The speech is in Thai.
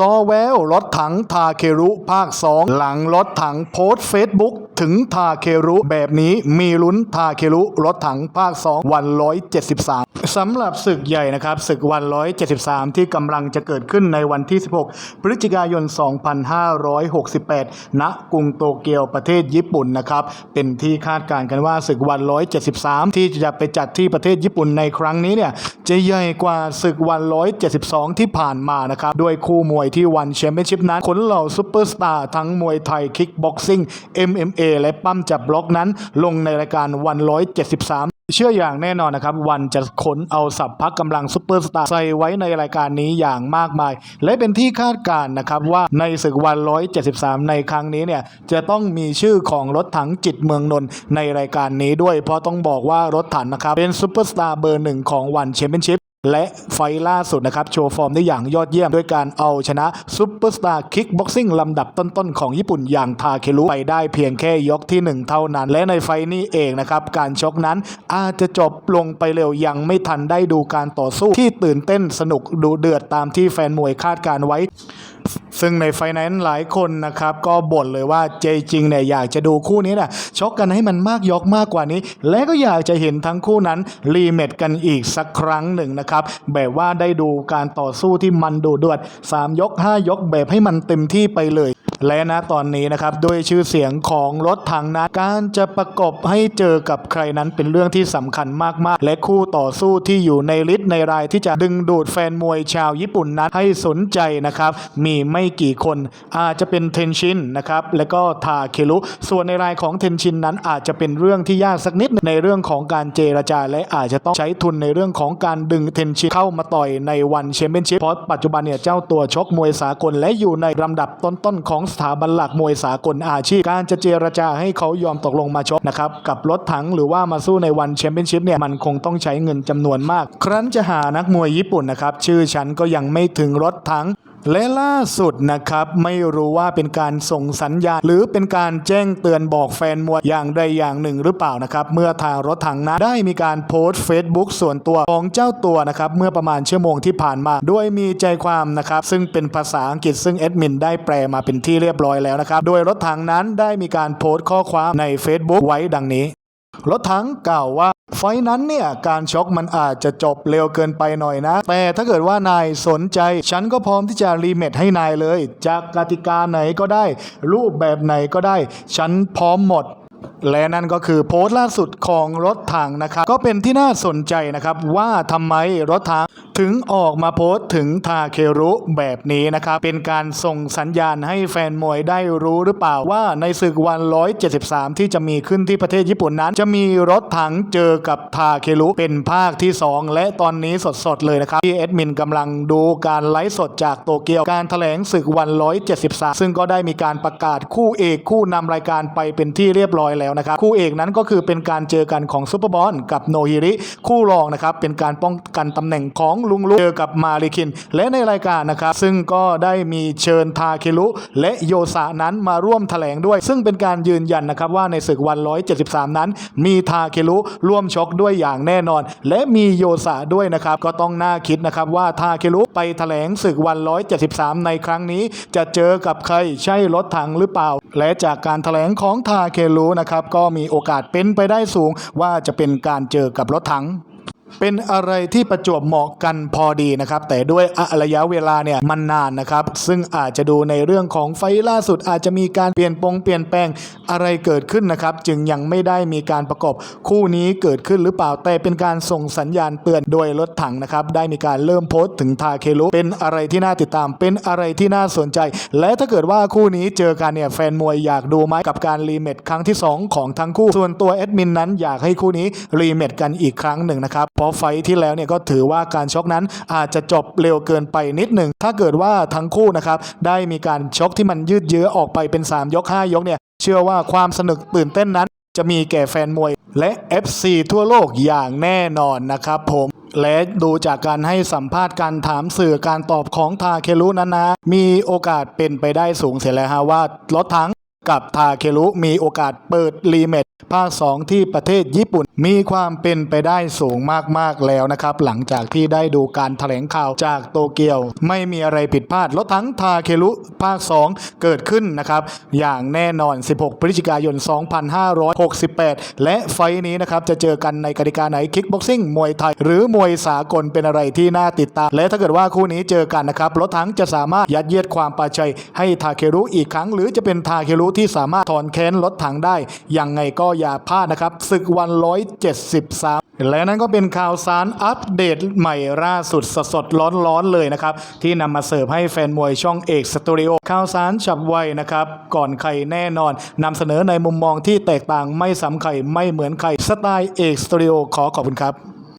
ซอแววรถถังทาเครุภาค 2 หลังรถถังโพสเฟซบุ๊กถึงทาเครุแบบนี้มีลุ้นทาเครุรถถังภาค 2 วัน 173 สำหรับศึกใหญ่นะครับ ศึกวัน 173 ที่กำลังจะเกิดขึ้นในวันที่ 16 พฤศจิกายน 2568 ณ กรุงโตเกียวประเทศญี่ปุ่นนะครับ เป็นที่คาดการณ์กันว่าศึกวัน 173 ที่จะไปจัดที่ประเทศญี่ปุ่นในครั้งนี้เนี่ยจะใหญ่กว่าศึกวัน 172 ที่ผ่านมานะครับ ด้วยคู่มวยที่วันแชมเปี้ยนชิพนั้นขนเหล่าซูเปอร์สตาร์ทั้งมวยไทยคิกบ็อกซิ่ง MMA และปั้มจับบล็อกนั้น ลงในรายการวัน 173เชื่ออย่างแน่นอนนะครับ วันจะขนเอาสับพักกำลังซุปเปอร์สตาร์ใส่ไว้ในรายการนี้อย่างมากมาย และเป็นที่คาดการณ์นะครับว่าในศึกวัน 173 ในครั้งนี้เนี่ยจะต้องมีชื่อของรถถังจิตเมืองนนท์ในรายการนี้ด้วย เพราะต้องบอกว่ารถถังนะครับเป็นซุปเปอร์สตาร์เบอร์หนึ่งของวันแชมเปี้ยนชิพ และไฟล่าสุดนะครับ โชว์ฟอร์มได้อย่างยอดเยี่ยม ด้วยการเอาชนะซุปเปอร์สตาร์คิกบ็อกซิ่งลำดับต้นๆ ของญี่ปุ่นอย่างทาเครุไปได้เพียงแค่ยกที่ 1 เท่านั้น และในไฟล์นี้เองนะครับ การชกนั้นอาจจะจบลงไปเร็วยังไม่ทันได้ดูการต่อสู้ที่ตื่นเต้นสนุกดูเดือดตามที่แฟนมวยคาดการไว้ ซึ่งในไฟแนนซ์หลายคนนะครับก็บ่นเลยว่าเจจริงเนี่ยอยากจะดูคู่นี้นะชกกันให้มันมากยกมากกว่านี้ และก็อยากจะเห็นทั้งคู่นั้นรีเมทกันอีกสักครั้งหนึ่งนะครับแบบว่าได้ดูการต่อสู้ที่มันดูเดือด3ยก 5 ยกแบบให้มันเต็มที่ไปเลย และนะตอนนี้นะครับด้วยชื่อเสียงของรถถังนั้นการจะประกบให้เจอกับใครนั้นเป็นเรื่องที่สำคัญมากๆ และคู่ต่อสู้ที่อยู่ในลิสต์ในรายที่จะดึงดูดแฟนมวยชาวญี่ปุ่นนั้นให้สนใจนะครับมีไม่กี่คนอาจจะเป็นเทนชินนะครับและก็ทาเครุส่วนในรายของเทนชินนั้นอาจจะเป็นเรื่องที่ยากสักนิดในเรื่องของการเจรจา และอาจจะต้องใช้ทุนในเรื่องของการดึงเทนชินเข้ามาต่อยในวันแชมเปี้ยนชิพเพราะปัจจุบันเนี่ยเจ้าตัวชกมวยสากลและอยู่ในลำดับต้นๆของสถาบันหลักมวยสากลอาชีพ การจะเจรจาให้เขายอมตกลงมาชกนะครับกับรถถังหรือว่ามาสู้ในวันแชมเปี้ยนชิพเนี่ยมันคงต้องใช้เงินจำนวนมาก ครั้นจะหานักมวยญี่ปุ่นนะครับชื่อฉันก็ยังไม่ถึงรถถัง และล่าสุดนะครับไม่รู้ว่าเป็นการส่งสัญญาณ หรือเป็นการแจ้งเตือนบอกแฟนมวยอย่างใดอย่างหนึ่งหรือเปล่านะครับเมื่อทางรถถังนั้นได้มีการโพสต์ Facebook ส่วนตัวของเจ้าตัวนะครับเมื่อประมาณชั่วโมงที่ผ่านมา โดยมีใจความนะครับซึ่งเป็นภาษาอังกฤษซึ่งแอดมินได้แปลมาเป็นที่เรียบร้อยแล้วนะครับโดยรถถังนั้นได้มีการโพสต์ข้อความใน Facebook ไว้ดังนี้ รถถังกล่าวว่า ไฟนั้นเนี่ยการช็อกมันอาจจะจบเร็วเกินไปหน่อยนะ แต่ถ้าเกิดว่านายสนใจ ฉันก็พร้อมที่จะรีเมทให้นายเลย จากกติกาไหนก็ได้ รูปแบบไหนก็ได้ ฉันพร้อมหมดและนั่นก็คือโพสต์ล่าสุดของรถถังนะครับ ก็เป็นที่น่าสนใจนะครับว่าทำไมรถถัง ถึงออกมาโพสต์ถึงทาเครุแบบนี้นะครับ เป็นการส่งสัญญาณให้แฟนมวยได้รู้หรือเปล่าว่าในศึกวัน 173 ที่จะมีขึ้นที่ประเทศญี่ปุ่นนั้น จะมีรถถังเจอกับทาเครุเป็นภาคที่ 2 และตอนนี้สดๆเลยนะครับ ที่เอดมินกำลังดูการไลฟ์สดจากโตเกียวการแถลงศึกวัน 173 ซึ่งก็ได้มีการประกาศคู่เอกคู่นำรายการไปเป็นที่เรียบร้อยแล้วนะครับ คู่เอกนั้นก็คือเป็นการเจอกันของซูเปอร์บอลกับโนฮิริคู่รองนะครับเป็นการป้องกันตำแหน่งของลุงลุเจอกับมาริคิน และในรายการนะครับ ซึ่งก็ได้มีเชิญทาเครุและโยสะนั้นมาร่วมแถลงด้วย ซึ่งเป็นการยืนยันนะครับว่าในศึกวัน 173 นั้น มีทาเครุร่วมชกด้วยอย่างแน่นอน และมีโยสะด้วยนะครับ ก็ต้องน่าคิดนะครับว่าทาเครุไปแถลงศึกวัน 173 ในครั้งนี้ จะเจอกับใครใช่รถถังหรือเปล่า และจากการแถลงของทาเครุนะครับก็มีโอกาสเป็นไปได้สูงว่าจะเป็นการเจอกับรถถัง เป็นอะไรที่ประจวบเหมาะกันพอดีนะครับ แต่ด้วยระยะเวลาเนี่ยมันนานนะครับ ซึ่งอาจจะดูในเรื่องของไฟล่าสุดอาจจะมีการเปลี่ยนปงเปลี่ยนแปลงอะไรเกิดขึ้นนะครับ จึงยังไม่ได้มีการประกอบคู่นี้เกิดขึ้นหรือเปล่าแต่เป็นการส่งสัญญาณเตือนโดยรถถังนะครับ ได้มีการเริ่มโพสต์ถึงทาเครุเป็นอะไรที่น่าติดตาม เป็นอะไรที่น่าสนใจ และถ้าเกิดว่าคู่นี้เจอกันเนี่ยแฟนมวยอยากดูไหมกับการรีเมทครั้งที่สองของทั้งคู่ส่วนตัวแอดมินนั้นอยากให้คู่นี้รีเมทกันอีกครั้งหนึ่งนะครับเพราะไฟที่แล้วเนี่ยก็ถือว่าการชกนั้นอาจจะจบเร็วเกินไปนิดหนึ่งถ้าเกิดว่าทั้งคู่นะครับได้มีการชกที่มันยืดเยื้อออกไปเป็น 3 ยก 5 ยกเนี่ยเชื่อว่าความสนุกตื่นเต้นนั้น จะมีแก่แฟนมวยและ FC ทั่วโลกอย่างแน่นอนนะครับผมและดูจากการให้สัมภาษณ์การถามสื่อการตอบของทาเครุนั้นนะ มีโอกาสเป็นไปได้สูงเสียแล้วฮะว่า รถถัง กับทาเครุมีโอกาสเปิดรีเมทภาค 2 ที่ประเทศญี่ปุ่น มีความเป็นไปได้สูงมากๆแล้วนะครับ หลังจากที่ได้ดูการแถลงข่าวจากโตเกียว ไม่มีอะไรผิดพลาดรถทั้งทาเครุภาค 2 เกิดขึ้นนะครับ อย่างแน่นอน 16 พฤศจิกายน 2568 และไฟล์นี้นะครับ จะเจอกันในกติกาไหนคิกบ็อกซิ่งมวยไทย หรือมวยสากลเป็นอะไรที่น่าติดตาม และถ้าเกิดว่าคู่นี้เจอกันนะครับรถทั้งจะสามารถยัดเยียดความปาชัยให้ทาเครุอีกครั้ง หรือจะเป็นทาเครุที่สามารถถอนแค้นรถถังได้ ยังไงก็อย่าพลาดนะครับศึกวัน 173และนั่นก็เป็นข่าวสารอัปเดตใหม่ล่าสุดสดๆร้อนๆเลยนะครับ ที่นำมาเสิร์ฟให้แฟนมวยช่องเอกสตูดิโอข่าวสารฉับไวนะครับ ก่อนใครแน่นอนนำเสนอในมุมมองที่แตกต่างไม่ซ้ำใครไม่เหมือนใครสไตล์เอกสตูดิโอขอขอบคุณครับ